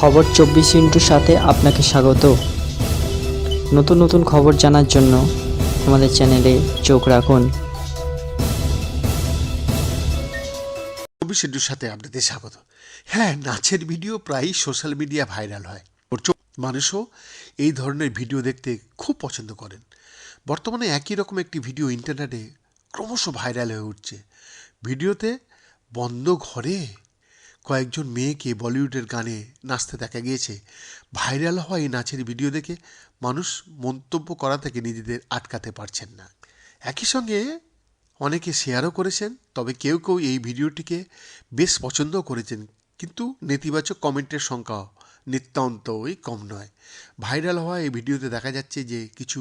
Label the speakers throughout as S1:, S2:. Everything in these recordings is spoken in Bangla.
S1: খবর চব্বিশ ইন্টুর সাথে আপনাকে স্বাগত। নতুন নতুন খবর জানার জন্য আমাদের চ্যানেলে চোখ রাখুন।
S2: চব্বিশ ইন্টুর সাথে আপনাদের স্বাগত। হ্যাঁ নাচের ভিডিও প্রায়ই সোশ্যাল মিডিয়া ভাইরাল হয়। মানুষও এই ধরনের ভিডিও দেখতে খুব পছন্দ করেন। বর্তমানে একই রকম একটি ভিডিও ইন্টারনেটে ক্রমশ ভাইরাল হয়ে উঠছে। ভিডিওতে বন্ধ ঘরে কয়েকজন মেয়েকে বলিউডের গানে নাচতে দেখা গিয়েছে। ভাইরাল হওয়া এই নাচের ভিডিও দেখে মানুষ মন্তব্য করা থেকে নিজেদের আটকাতে পারছেন না। একই সঙ্গে অনেকে শেয়ারও করেছেন, তবে কেউ কেউ এই ভিডিওটিকে বেশ পছন্দও করেছেন, কিন্তু নেতিবাচক কমেন্টের সংখ্যা নিতান্তই কম নয়। ভাইরাল হওয়া এই ভিডিওতে দেখা যাচ্ছে যে কিছু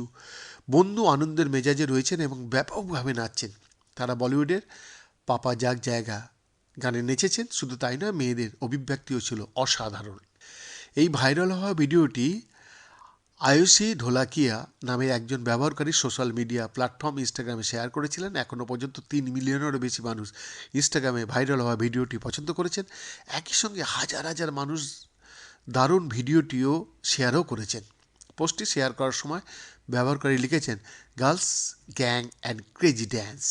S2: বন্ধু আনন্দের মেজাজে রয়েছেন এবং ব্যাপকভাবে নাচছেন। তারা বলিউডের পাপা যাক জায়গা গানে নেচেছেন, শুধু তাই নয়, মেয়েদের অভিব্যক্তিও ছিল অসাধারণ। এই ভাইরাল হওয়া ভিডিওটি আয়ুষী ঢোলাকিয়া নামে একজন ব্যবহারকারী সোশ্যাল মিডিয়া প্ল্যাটফর্ম ইনস্টাগ্রামে শেয়ার করেছিলেন। এখনও পর্যন্ত তিন মিলিয়নেরও বেশি মানুষ ইনস্টাগ্রামে ভাইরাল হওয়া ভিডিওটি পছন্দ করেছেন। একই সঙ্গে হাজার হাজার মানুষ দারুণ ভিডিওটিও শেয়ারও করেছেন। পোস্টটি শেয়ার করার সময় ব্যবহারকারী লিখেছেন, girls gang and crazy dance.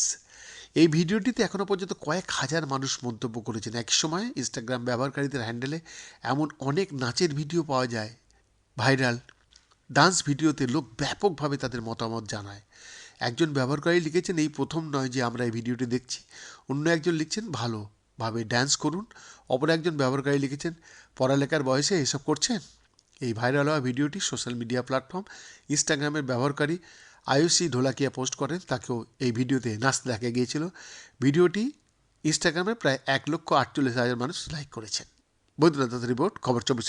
S2: এই ভিডিওটিতে এখনও পর্যন্ত কয়েক হাজার মানুষ মন্তব্য করেছেন। এক সময় ইনস্টাগ্রাম ব্যবহারকারীদের হ্যান্ডেলে এমন অনেক নাচের ভিডিও পাওয়া যায় ভাইরাল। ডান্স ভিডিওতে লোক ব্যাপকভাবে তাদের মতামত জানায়। একজন ব্যবহারকারী লিখেছেন, এই প্রথম নয় যে আমরা এই ভিডিওটি দেখছি। অন্য একজন লিখছেন, ভালোভাবে ড্যান্স করুন। অপর একজন ব্যবহারকারী লিখেছেন, পড়ালেখার বয়সে এসব করছেন? এই ভাইরাল হওয়া ভিডিওটি সোশ্যাল মিডিয়া প্ল্যাটফর্ম ইনস্টাগ্রামের ব্যবহারকারী আয়ুষী ঢোলাকিয়া পোস্ট করেন তাকেও এই ভিডিওতে নাচতে দেখা গিয়েছিল। ভিডিওটি ইনস্টাগ্রামে প্রায় এক লক্ষ আটচল্লিশ হাজার মানুষ লাইক করেছেন। বৈদ্যনাথ রিপোর্ট, খবর চব্বিশ